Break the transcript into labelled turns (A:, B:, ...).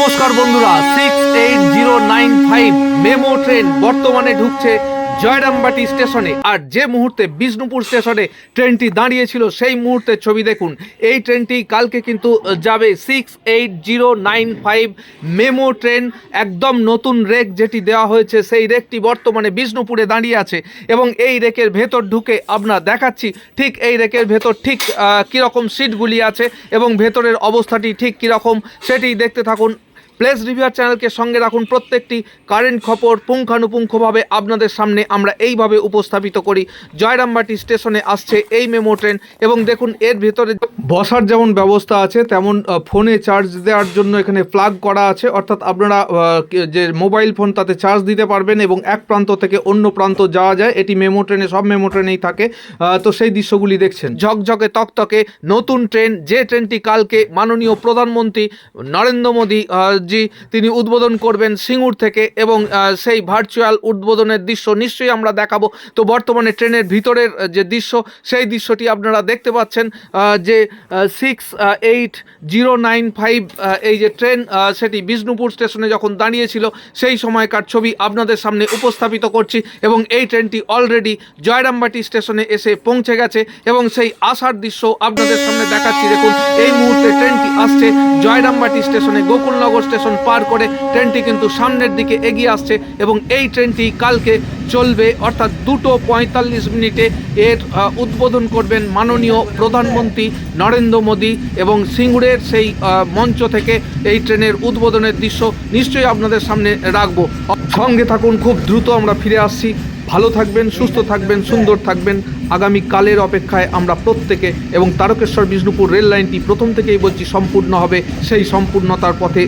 A: নমস্কার বন্ধুরা six eight zero nine five MEMU train বর্তমানে ঢুকছে জয়রামবাটি স্টেশনে। আর যে মুহূর্তে বিষ্ণুপুর স্টেশনে ট্রেনটি দাঁড়িয়েছিল, সেই মুহূর্তের ছবি দেখুন। এই ট্রেনটি কালকে কিন্তু যাবে six eight zero nine five MEMU train একদম নতুন রেক যেটি দেওয়া হয়েছে, সেই রেকটি বর্তমানে বিষ্ণুপুরে দাঁড়িয়ে আছে এবং এই রেকের ভেতর ঢুকে আপনার দেখাচ্ছি ঠিক এই রেকের ভেতর ঠিক কীরকম সিটগুলি আছে এবং ভেতরের অবস্থাটি ঠিক কীরকম, সেটি দেখতে থাকুন। প্লেস রিভিউয়ার চ্যানেলকে সঙ্গে রাখুন। প্রত্যেকটি কারেন্ট খবর পুঙ্খানুপুঙ্খভাবে আপনাদের সামনে আমরা এইভাবে উপস্থাপিত করি। জয়রামবাটি স্টেশনে আসছে এই মেমো ট্রেন এবং দেখুন, এর ভেতরে বসার যেমন ব্যবস্থা আছে, তেমন ফোনে চার্জ দেওয়ার জন্য এখানে প্লাগ করা আছে। অর্থাৎ আপনারা যে মোবাইল ফোন তাতে চার্জ দিতে পারবেন এবং এক প্রান্ত থেকে অন্য প্রান্ত যাওয়া যায়। এটি মেমো ট্রেনে, সব মেমো ট্রেনেই থাকে। তো সেই দৃশ্যগুলি দেখছেন। ঝকঝকে তকতকে নতুন ট্রেন, যে ট্রেনটি কালকে মাননীয় প্রধানমন্ত্রী নরেন্দ্র মোদী আহ, জি তিনি উদ্বোধন করবেন সিঙ্গুর থেকে এবং সেই ভার্চুয়াল উদ্বোধনের দৃশ্য নিশ্চয়ই আমরা দেখাবো। তো বর্তমানে ট্রেনের ভিতরের যে দৃশ্য সেই দৃশ্যটি আপনারা দেখতে পাচ্ছেন যে six eight zero nine five এই যে ট্রেন সেটি বিষ্ণুপুর স্টেশনে যখন দাঁড়িয়েছিল সেই সময়কার ছবি আপনাদের সামনে উপস্থাপিত করছি এবং এই ট্রেনটি অলরেডি জয়রামবাটি স্টেশনে এসে পৌঁছে গেছে এবং সেই আসার দৃশ্য আপনাদের সামনে দেখাচ্ছি। দেখুন এই মুহূর্তে ট্রেনটি আসছে জয়রামবাটি স্টেশনে গোকুলনগর স্টেশন। পার করে ট্রেনটি কিন্তু সামনের দিকে এগিয়ে আসছে এবং এই ট্রেনটি কালকে চলবে, অর্থাৎ দুটো পঁয়তাল্লিশ মিনিটে। এর উদ্বোধন করবেন মাননীয় প্রধানমন্ত্রী নরেন্দ্র মোদী এবং সিঙ্গুরের সেই মঞ্চ থেকে এই ট্রেনের উদ্বোধনের দৃশ্য নিশ্চয়ই আপনাদের সামনে রাখব। সঙ্গে থাকুন, খুব দ্রুত আমরা ফিরে আসছি। ভালো থাকবেন, সুস্থ থাকবেন, সুন্দর থাকবেন। আগামী কালের অপেক্ষায় আমরা প্রত্যেকে এবং তারকেশ্বর বিষ্ণুপুর রেল লাইনটি প্রথম থেকেই বলছি সম্পূর্ণ হবে। সেই সম্পূর্ণতার পথে